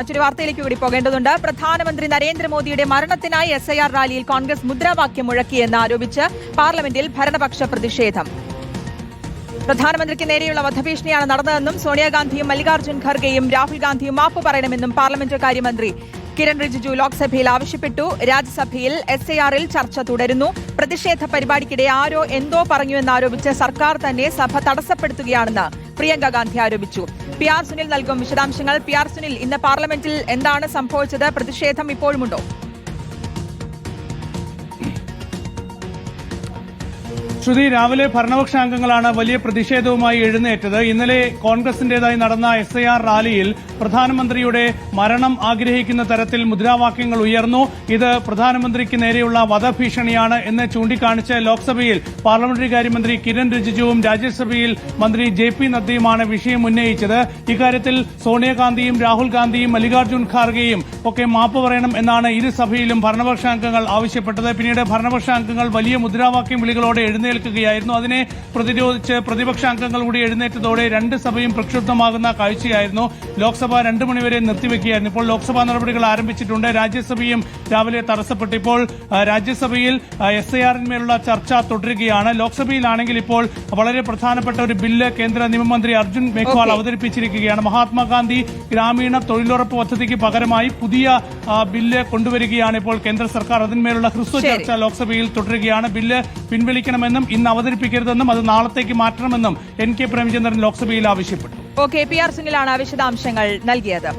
മറ്റൊരു വാർത്തയിലേക്ക് കൂടി പോകേണ്ടതുണ്ട്. പ്രധാനമന്ത്രി നരേന്ദ്രമോദിയുടെ മരണത്തിനായി എസ് ഐ ആർ റാലിയിൽ കോൺഗ്രസ് മുദ്രാവാക്യം മുഴക്കിയെന്ന് ആരോപിച്ച് പാർലമെന്റിൽ ഭരണപക്ഷ പ്രതിഷേധം. പ്രധാനമന്ത്രിക്ക് നേരെയുള്ള വധഭീഷണിയാണ് നടന്നതെന്നും സോണിയാഗാന്ധിയും മല്ലികാർജുൻ ഖർഗെയും രാഹുൽ ഗാന്ധിയും മാപ്പ് പറയണമെന്നും പാർലമെന്ററി കാര്യമന്ത്രി കിരൺ റിജിജു ലോക്സഭയിൽ ആവശ്യപ്പെട്ടു. രാജ്യസഭയിൽ എസ് ഐ ആറിൽ ചർച്ച തുടരുന്നു. പ്രതിഷേധ പരിപാടിക്കിടെ ആരോ എന്തോ പറഞ്ഞുവെന്നാരോപിച്ച് സർക്കാർ തന്നെ സഭ തടസ്സപ്പെടുത്തുകയാണെന്ന് പ്രിയങ്ക ഗാന്ധി ആരോപിച്ചു. പി ആർ സുനിൽ നൽകും വിശദാംശങ്ങൾ. പി ആർ സുനിൽ ഇന്ന് പാർലമെന്റിൽ എന്താണ് സംഭവിച്ചത്? പ്രതിഷേധം ഇപ്പോഴുമുണ്ടോ? ശ്രുതി രാവിലെ ഭരണപക്ഷ അംഗങ്ങളാണ് വലിയ പ്രതിഷേധവുമായി എഴുന്നേറ്റത്. ഇന്നലെ കോൺഗ്രസിന്റേതായി നടന്ന എസ് ഐ ആർ റാലിയിൽ പ്രധാനമന്ത്രിയുടെ മരണം ആഗ്രഹിക്കുന്ന തരത്തിൽ മുദ്രാവാക്യങ്ങൾ ഉയർന്നു. ഇത് പ്രധാനമന്ത്രിക്ക് നേരെയുള്ള വധഭീഷണിയാണ് എന്ന് ചൂണ്ടിക്കാണിച്ച് ലോക്സഭയിൽ പാർലമെന്ററി കാര്യമന്ത്രി കിരൺ റിജിജുവും രാജ്യസഭയിൽ മന്ത്രി ജെ പി നദ്ദയുമാണ് വിഷയം ഉന്നയിച്ചത്. ഇക്കാര്യത്തിൽ സോണിയാഗാന്ധിയും രാഹുൽ ഗാന്ധിയും മല്ലികാർജുൻ ഖാർഗെയും ഒക്കെ മാപ്പ് പറയണം എന്നാണ് ഇരു സഭയിലും ഭരണപക്ഷ അംഗങ്ങൾ ആവശ്യപ്പെട്ടത്. പിന്നീട് ഭരണപക്ഷ അംഗങ്ങൾ വലിയ മുദ്രാവാക്യം വിളികളോടെ എഴുന്നേൽക്കുകയായിരുന്നു അതിനെ പ്രതിരോധിച്ച് പ്രതിപക്ഷ അംഗങ്ങൾ കൂടി എഴുന്നേറ്റതോടെ രണ്ട് സഭയും പ്രക്ഷുബ്ധമാകുന്ന കാഴ്ചയായിരുന്നു. ലോക്സഭ രണ്ടു മണിവരെ നിർത്തിവെക്കുകയായിരുന്നു. ഇപ്പോൾ ലോക്സഭാ നടപടികൾ ആരംഭിച്ചിട്ടുണ്ട്. രാജ്യസഭയും രാവിലെ തടസ്സപ്പെട്ടു ഇപ്പോൾ രാജ്യസഭയിൽ എസ് ഐ ആറിന്മേലുള്ള ചർച്ച തുടരുകയാണ്. ലോക്സഭയിലാണെങ്കിൽ ഇപ്പോൾ വളരെ പ്രധാനപ്പെട്ട ഒരു ബില്ല് കേന്ദ്ര നിയമമന്ത്രി അർജുൻ മേഘ്വാൾ അവതരിപ്പിച്ചിരിക്കുകയാണ്. മഹാത്മാഗാന്ധി ഗ്രാമീണ തൊഴിലുറപ്പ് പദ്ധതിക്ക് പകരമായി പുതിയ ബില്ല് കൊണ്ടുവരികയാണ് ഇപ്പോൾ കേന്ദ്ര സർക്കാർ. അതിന്മേലുള്ള ഹ്രസ്വ ചർച്ച ലോക്സഭയിൽ തുടരുകയാണ്. ബില്ല് പിൻവലിക്കണമെന്നും ഇന്ന് അവതരിപ്പിക്കരുതെന്നും അത് നാളത്തേക്ക് മാറ്റണമെന്നും എൻ കെ പ്രേമചന്ദ്രൻ ലോക്സഭയിൽ ആവശ്യപ്പെട്ടു. കെ പി ആർ സുനിലാണ് വിശദാംശങ്ങൾ നൽകിയത്.